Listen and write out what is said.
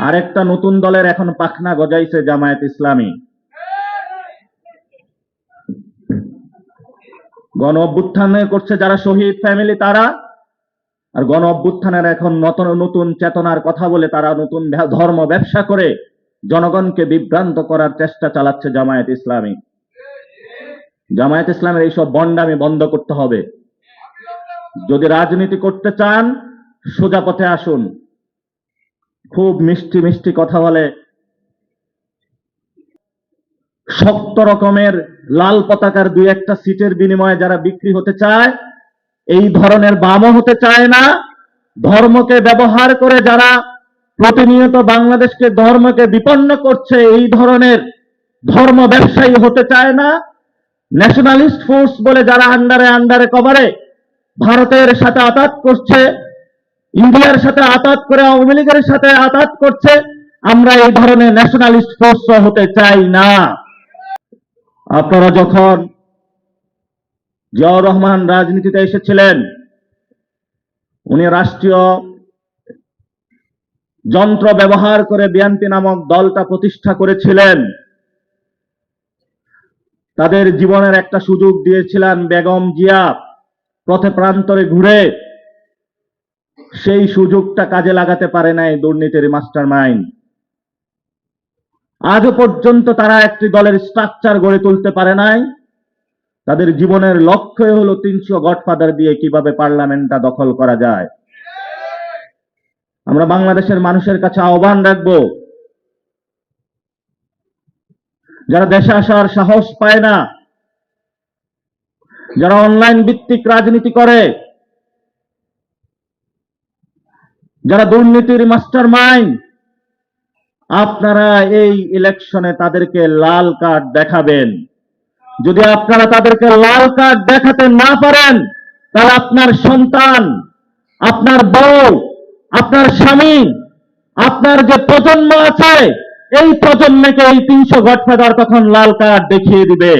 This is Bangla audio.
আরেকটা নতুন দলের এখন পাখনা গজাইছে জামায়াত ইসলামী। গণ অভ্যুত্থানে করছে যারা শহীদ ফ্যামিলি তারা, আর গণ অভ্যুত্থানের এখন নতুন নতুন চেতনার কথা বলে তারা নতুন ধর্ম ব্যবসা করে জনগণকে বিভ্রান্ত করার চেষ্টা চালাচ্ছে জামায়াত ইসলামী। জামায়াত ইসলামের এইসব বন্ডামি বন্ধ করতে হবে। যদি রাজনীতি করতে চান, সোজা পথে আসুন। খুব মিষ্টি মিষ্টি কথা বলে। শক্ত রকমের লাল পতাকার দুই একটা সিটের বিনিময়ে যারা বিক্রি হতে চায়, এই ধরনের বামও হতে চায় না। ধর্মকে ব্যবহার করে যারা প্রতিনিয়ত বাংলাদেশকে ধর্মকে বিপন্ন করছে, এই ধরনের ধর্ম ব্যবসায়ী হতে চায় না। ন্যাশনালিস্ট ফোর্স বলে যারা আন্ডারে আন্ডারে কভারে ভারতের সাথে আতাত করছে ইন্ডিয়ার সাথে আতাত করে, আওয়ামী লীগের সাথে আতাত করছে, আমরা এই ধরনের ন্যাশনালিস্ট ফোর্স হতে চাই না। আপনারা যখন জিয়াউর রহমান রাজনীতিতে এসেছিলেন, উনি রাষ্ট্রীয় যন্ত্র ব্যবহার করে বিএনপি নামক দলটা প্রতিষ্ঠা করেছিলেন। তাদের জীবনের একটা সুযোগ দিয়েছিলেন বেগম জিয়া, পথে প্রান্তরে ঘুরে। সেই সুযোগটা কাজে লাগাতে পারে নাই দুর্নীতির মাস্টার মাইন্ড আজও পর্যন্ত তারা একটি দলের স্ট্রাকচার গড়ে তুলতে পারে নাই। তাদের জীবনের লক্ষ্যই হলো তিনশো গডফাদার দিয়ে কীভাবে পার্লামেন্টটা দখল করা যায়। আমরা বাংলাদেশের মানুষের কাছে আহ্বান রাখব, যারা দেশে আসার সাহস পায় না, যারা অনলাইন ভিত্তিক রাজনীতি করে যারা দুর্নীতির মাস্টার মাইন্ড আপনারা এই ইলেকশনে তাদেরকে লাল কার্ড দেখাবেন। যদি আপনারা তাদেরকে লাল কার্ড দেখাতে না পারেন, তাহলে আপনার সন্তান, আপনার বউ, আপনার স্বামী, আপনার যে প্রজন্ম আছে, এই প্রজন্মকে এই তিনশো গডফাদার তখন লাল কার্ড দেখিয়ে দিবে।